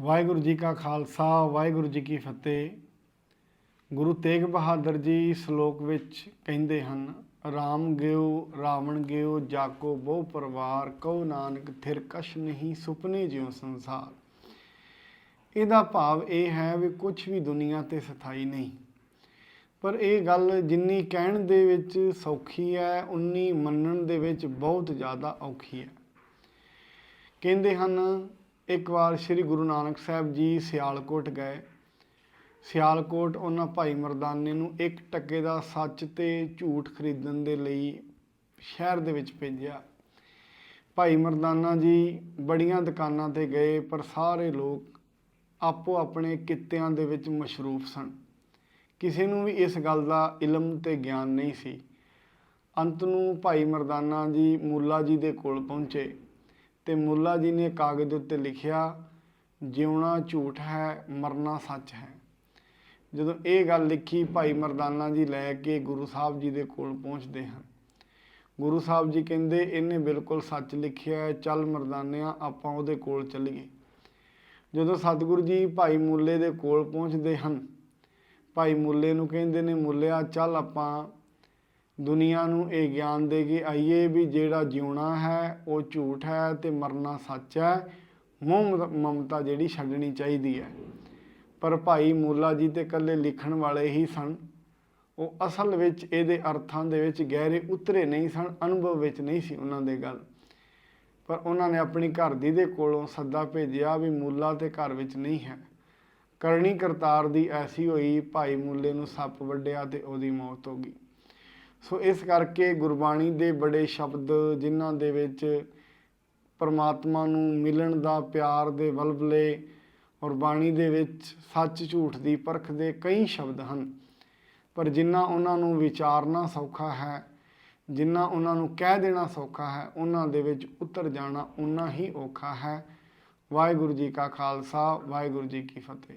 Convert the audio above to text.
ਵਾਹਿਗੁਰੂ ਜੀ ਕਾ ਖਾਲਸਾ, ਵਾਹਿਗੁਰੂ ਜੀ ਕੀ ਫਤਿਹ। ਗੁਰੂ ਤੇਗ ਬਹਾਦਰ ਜੀ ਸ਼ਲੋਕ ਵਿੱਚ ਕਹਿੰਦੇ ਹਨ, ਰਾਮ ਗਿਓ, ਰਾਵਣ ਗਿਓ, ਜਾਕੋ ਬਹੁ ਪਰਵਾਰ, ਕਉ ਨਾਨਕ ਥਿਰ ਕਸ਼ ਨਹੀਂ ਸੁਪਨੇ ਜਿਉ ਸੰਸਾਰ। ਇਹਦਾ ਭਾਵ ਇਹ ਹੈ ਵੀ ਕੁਝ ਵੀ ਦੁਨੀਆ ਤੇ ਸਥਾਈ ਨਹੀਂ। ਪਰ ਇਹ ਗੱਲ ਜਿੰਨੀ ਕਹਿਣ ਦੇ ਵਿੱਚ ਸੌਖੀ ਹੈ, ਉਨੀ ਮੰਨਣ ਦੇ ਵਿੱਚ ਬਹੁਤ ਜ਼ਿਆਦਾ ਔਖੀ ਹੈ। ਕਹਿੰਦੇ ਹਨ ਇੱਕ ਵਾਰ ਸ੍ਰੀ ਗੁਰੂ ਨਾਨਕ ਸਾਹਿਬ ਜੀ ਸਿਆਲਕੋਟ ਗਏ। ਸਿਆਲਕੋਟ ਉਹਨਾਂ ਭਾਈ ਮਰਦਾਨੇ ਨੂੰ ਇੱਕ ਟੱਕੇ ਦਾ ਸੱਚ ਤੇ ਝੂਠ ਖਰੀਦਣ ਦੇ ਲਈ ਸ਼ਹਿਰ ਦੇ ਵਿੱਚ ਭੇਜਿਆ। ਭਾਈ ਮਰਦਾਨਾ ਜੀ ਬੜੀਆਂ ਦੁਕਾਨਾਂ ਤੇ ਗਏ, ਪਰ ਸਾਰੇ ਲੋਕ ਆਪੋ ਆਪਣੇ ਕਿੱਤਿਆਂ ਦੇ ਵਿੱਚ ਮਸ਼ਰੂਫ ਸਨ। ਕਿਸੇ ਨੂੰ ਵੀ ਇਸ ਗੱਲ ਦਾ ਇਲਮ ਤੇ ਗਿਆਨ ਨਹੀਂ ਸੀ। ਅੰਤ ਨੂੰ ਭਾਈ ਮਰਦਾਨਾ ਜੀ ਮੁੱਲਾ ਜੀ ਦੇ ਕੋਲ ਪਹੁੰਚੇ। ਤੇ ਮੁੱਲਾ ਜੀ ਨੇ ਕਾਗਜ਼ ਦੇ ਉੱਤੇ ਲਿਖਿਆ, ਜਿਉਣਾ ਝੂਠ ਹੈ, ਮਰਨਾ ਸੱਚ ਹੈ। ਜਦੋਂ ਇਹ ਗੱਲ ਲਿਖੀ, ਭਾਈ ਮਰਦਾਨਾ ਜੀ ਲੈ ਕੇ ਗੁਰੂ ਸਾਹਿਬ ਜੀ ਦੇ ਕੋਲ ਪਹੁੰਚਦੇ ਹਨ। ਗੁਰੂ ਸਾਹਿਬ ਜੀ ਕਹਿੰਦੇ, ਇਹਨੇ ਬਿਲਕੁਲ ਸੱਚ ਲਿਖਿਆ ਹੈ, ਚੱਲ ਮਰਦਾਨਿਆਂ, ਆਪਾਂ ਉਹਦੇ ਕੋਲ ਚੱਲੀਏ। ਜਦੋਂ ਸਤਿਗੁਰੂ ਜੀ ਭਾਈ ਮੁੱਲੇ ਦੇ ਕੋਲ ਪਹੁੰਚਦੇ ਹਨ, ਭਾਈ ਮੁੱਲੇ ਨੂੰ ਕਹਿੰਦੇ ਨੇ, ਮੁੱਲਿਆ, ਚੱਲ ਆਪਾਂ ਦੁਨੀਆ ਨੂੰ ਇਹ ਗਿਆਨ ਦੇ ਕੇ ਆਈਏ ਵੀ ਜਿਹੜਾ ਜਿਉਣਾ ਹੈ, ਉਹ ਝੂਠ ਹੈ ਤੇ ਮਰਨਾ ਸੱਚ ਹੈ। ਮੋਹ ਮਮਤਾ ਜਿਹੜੀ ਛੱਡਣੀ ਚਾਹੀਦੀ ਹੈ। ਪਰ ਭਾਈ ਮੂਲਾ ਜੀ ਤੇ ਇਕੱਲੇ ਲਿਖਣ ਵਾਲੇ ਹੀ ਸਨ। ਉਹ ਅਸਲ ਵਿੱਚ ਇਹਦੇ ਅਰਥਾਂ ਦੇ ਵਿੱਚ ਗਹਿਰੇ ਉਤਰੇ ਨਹੀਂ ਸਨ, ਅਨੁਭਵ ਵਿੱਚ ਨਹੀਂ ਸੀ ਉਹਨਾਂ ਦੇ ਗੱਲ। ਪਰ ਉਹਨਾਂ ਨੇ ਆਪਣੀ ਘਰ ਦੀ ਦੇ ਕੋਲੋਂ ਸੱਦਾ ਭੇਜਿਆ ਵੀ ਮੂਲਾ ਤੇ ਘਰ ਵਿੱਚ ਨਹੀਂ ਹੈ। ਕਰਨੀ ਕਰਤਾਰ ਦੀ ਐਸੀ ਹੋਈ, ਭਾਈ ਮੂਲੇ ਨੂੰ ਸੱਪ ਵੱਢਿਆ ਤੇ ਉਹਦੀ ਮੌਤ ਹੋ ਗਈ। ਸੋ ਇਸ ਕਰਕੇ ਗੁਰਬਾਣੀ ਦੇ ਬੜੇ ਸ਼ਬਦ ਜਿਨ੍ਹਾਂ ਦੇ ਵਿੱਚ ਪਰਮਾਤਮਾ ਨੂੰ ਮਿਲਣ ਦਾ ਪਿਆਰ ਦੇ ਬਲਬਲੇ ਔਰ ਬਾਣੀ ਦੇ ਵਿੱਚ ਸੱਚ ਝੂਠ ਦੀ ਪਰਖ ਦੇ ਕਈ ਸ਼ਬਦ ਹਨ। ਪਰ ਜਿਨ੍ਹਾਂ ਉਹਨਾਂ ਨੂੰ ਵਿਚਾਰਨਾ ਸੌਖਾ ਹੈ ਜਿਨ੍ਹਾਂ ਉਹਨਾਂ ਨੂੰ ਕਹਿ ਦੇਣਾ ਸੌਖਾ ਹੈ, ਉਹਨਾਂ ਦੇ ਵਿੱਚ ਉਤਰ ਜਾਣਾ ਉਨਾ ਹੀ ਔਖਾ ਹੈ। ਵਾਹਿਗੁਰੂ ਜੀ ਕਾ ਖਾਲਸਾ, ਵਾਹਿਗੁਰੂ ਜੀ ਕੀ ਫਤਿਹ।